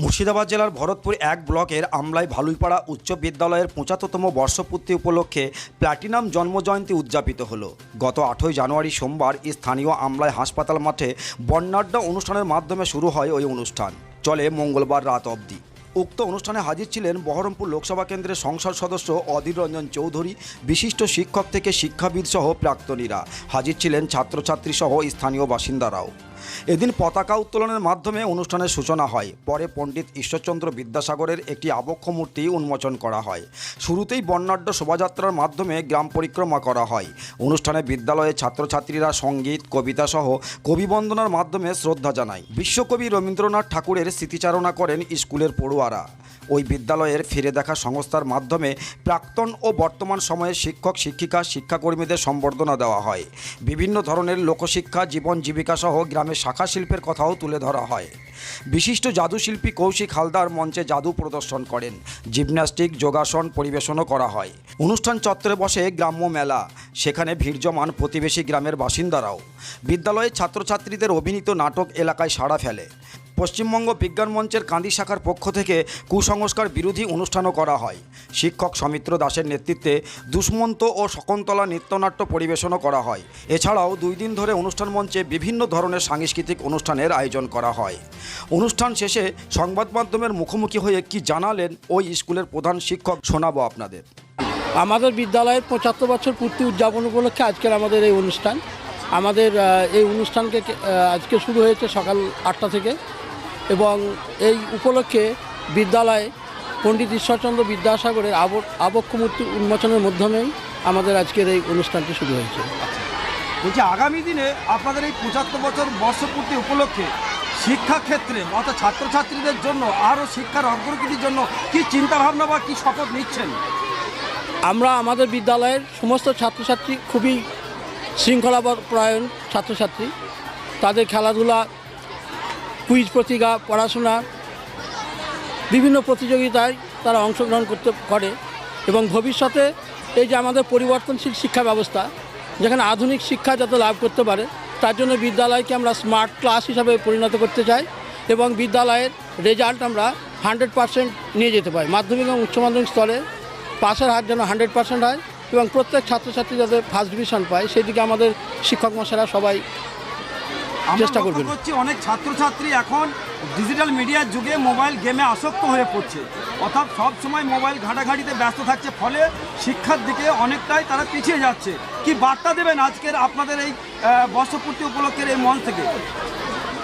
মুর্শিদাবাদ জেলার ভরতপুর এক ব্লকের আমলাই ভালুইপাড়া উচ্চ বিদ্যালয়ের পঁচাত্তরতম বর্ষপূর্তি উপলক্ষে প্ল্যাটিনাম জন্মজয়ন্তী উদযাপিত হলো। গত আটই জানুয়ারি সোমবার স্থানীয় আমলাই হাসপাতাল মাঠে বর্ণাঢ্য অনুষ্ঠানের মাধ্যমে শুরু হয় ওই অনুষ্ঠান। চলে মঙ্গলবার রাত অবধি। উক্ত অনুষ্ঠানে হাজির ছিলেন বহরমপুর লোকসভা কেন্দ্রের সংসদ সদস্য অধীর রঞ্জন চৌধুরী, বিশিষ্ট শিক্ষক থেকে শিক্ষাবিদ সহ প্রাক্তনীরা। হাজির ছিলেন ছাত্রছাত্রী সহ স্থানীয় বাসিন্দারাও। এদিন পতাকা উত্তোলনের মাধ্যমে অনুষ্ঠানের সূচনা হয়। পরে পণ্ডিত ঈশ্বরচন্দ্র বিদ্যাসাগরের একটি আবক্ষ মূর্তি উন্মোচন করা হয়। শুরুতেই বর্ণাঢ্য শোভাযাত্রার মাধ্যমে গ্রাম পরিক্রমা করা হয়। অনুষ্ঠানে বিদ্যালয়ে ছাত্রছাত্রীরা সংগীত, কবিতা সহ কবিবন্দনার মাধ্যমে শ্রদ্ধা জানায়। বিশ্বকবি রবীন্দ্রনাথ ঠাকুরের স্মৃতিচারণা করেন স্কুলের পড়ুয়ারা ওই বিদ্যালয়ের ফিরে দেখা সংস্থার মাধ্যমে প্রাক্তন ও বর্তমান সময়ে শিক্ষক, শিক্ষিকা, শিক্ষাকর্মীদের সম্বর্ধনা দেওয়া হয়। বিভিন্ন ধরনের লোকশিক্ষা, জীবন জীবিকা সহ গ্রামের শাখা শিল্পের কথাও তুলে ধরা হয়। বিশিষ্ট জাদুশিল্পী কৌশিক হালদার মঞ্চে জাদু প্রদর্শন করেন। জিমন্যাস্টিক, যোগাসন পরিবেশনও করা হয়। অনুষ্ঠান চত্বরে বসে গ্রাম্য মেলা। সেখানে ভিড় জমান প্রতিবেশী গ্রামের বাসিন্দারাও। বিদ্যালয়ের ছাত্রছাত্রীদের অভিনীত নাটক এলাকায় সাড়া ফেলে। পশ্চিমবঙ্গ বিজ্ঞান মঞ্চের কান্দি শাখার পক্ষ থেকে কুসংস্কার বিরোধী অনুষ্ঠানও করা হয়। শিক্ষক সমিত্র দাসের নেতৃত্বে দুষ্মন্ত ও শকুন্তলা নৃত্যনাট্য পরিবেশনও করা হয়। এছাড়াও দুই দিন ধরে অনুষ্ঠান মঞ্চে বিভিন্ন ধরনের সাংস্কৃতিক অনুষ্ঠানের আয়োজন করা হয়। অনুষ্ঠান শেষে সংবাদ মাধ্যমের মুখোমুখি হয়ে কি জানালেন ওই স্কুলের প্রধান শিক্ষক শোনাবো আপনাদের। আমাদের বিদ্যালয়ের পঁচাত্তর বছর পূর্তি উদযাপন উপলক্ষে আজকের আমাদের এই অনুষ্ঠান। আমাদের এই অনুষ্ঠানকে আজকে শুরু হয়েছে সকাল আটটা থেকে এবং এই উপলক্ষে বিদ্যালয়ে পণ্ডিত ঈশ্বরচন্দ্র বিদ্যাসাগরের আব আবক্ষ মূর্তি উন্মোচনের মাধ্যমেই আমাদের আজকের এই অনুষ্ঠানটি শুরু হয়েছে। বলছি আগামী দিনে আপনাদের এই পঁচাত্তর বছর বর্ষপূর্তি উপলক্ষে শিক্ষাক্ষেত্রে অর্থাৎ ছাত্রছাত্রীদের জন্য আরও শিক্ষার অগ্রগতির জন্য কি চিন্তাভাবনা বা কী শপথ নিচ্ছেন? আমরা আমাদের বিদ্যালয়ের সমস্ত ছাত্রছাত্রী খুবই শৃঙ্খলা পরায়ণ ছাত্রছাত্রী, তাদের খেলাধুলা, কুইজ প্রতিভা পড়াশোনা, বিভিন্ন প্রতিযোগিতায় তারা অংশগ্রহণ করতে করে এবং ভবিষ্যতে এই যে আমাদের পরিবর্তনশীল শিক্ষা ব্যবস্থা, যেখানে আধুনিক শিক্ষা যাতে লাভ করতে পারে, তার জন্য বিদ্যালয়কে আমরা স্মার্ট ক্লাস হিসাবে পরিণত করতে চাই এবং বিদ্যালয়ের রেজাল্ট আমরা হান্ড্রেড পার্সেন্ট নিয়ে যেতে পারি। মাধ্যমিক এবং উচ্চ মাধ্যমিক স্তরে পাশের হার যেন হান্ড্রেড পার্সেন্ট হয় এবং প্রত্যেক ছাত্রছাত্রী যাতে ফার্স্ট ডিভিশন পায় সেদিকে আমাদের শিক্ষক মশাইরা সবাই চেষ্টা করবেন। হচ্ছে অনেক ছাত্রছাত্রী এখন ডিজিটাল মিডিয়ার যুগে মোবাইল গেমে আসক্ত হয়ে পড়ছে। অর্থাৎ সব সময় মোবাইল ঘাটাঘাটিতে ব্যস্ত থাকছে ফলে শিক্ষার দিকে অনেকটাই তারা পিছিয়ে যাচ্ছে। কি বার্তা দেবেন আজকের আপনাদের এই বর্ষপূর্তি উপলক্ষের এই মঞ্চ থেকে?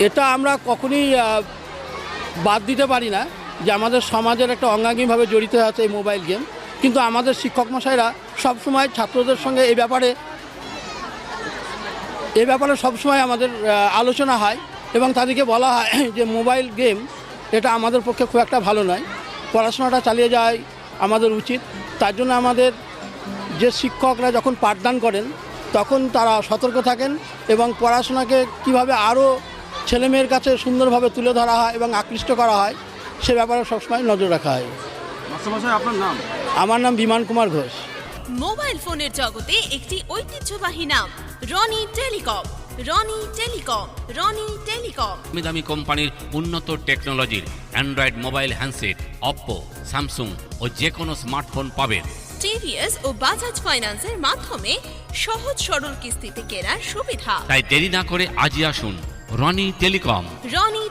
এটা আমরা কখনই বাদ দিতে পারি না যে আমাদের সমাজের একটা অঙ্গাঙ্গিভাবে জড়িত আছে এই মোবাইল গেম কিন্তু আমাদের শিক্ষক মশাইরা সবসময় ছাত্রদের সঙ্গে এই ব্যাপারে, এ ব্যাপারে সবসময় আমাদের আলোচনা হয় এবং তাদেরকে বলা হয় যে মোবাইল গেম এটা আমাদের পক্ষে খুব একটা ভালো নয়। পড়াশোনাটা চালিয়ে যাওয়াই আমাদের উচিত। তার জন্য আমাদের যে শিক্ষকরা যখন পাঠদান করেন, তখন তারা সতর্ক থাকেন এবং পড়াশোনাকে কীভাবে আরও ছেলেমেয়ের কাছে সুন্দরভাবে তুলে ধরা হয় এবং আকৃষ্ট করা হয়, সে ব্যাপারে সবসময় নজর রাখা হয়। আপনার নাম? আমার নাম বিমান কুমার ঘোষ। মোবাইল ফোনের জগতে একটি ঐতিহ্যবাহী নাম Rony telecom. Rony telecom Rony telecom. দামি দামি কোম্পানির উন্নত টেকনোলজির Android mobile handset Oppo Samsung ও যে কোনো স্মার্টফোন পাবেন। টিভিএস ও বাজাজ ফাইন্যান্সের মাধ্যমে সহজ সরল কিস্তিতে কেনার সুবিধা। তাই দেরি না করে আজই আসুন Rony telecom. Rony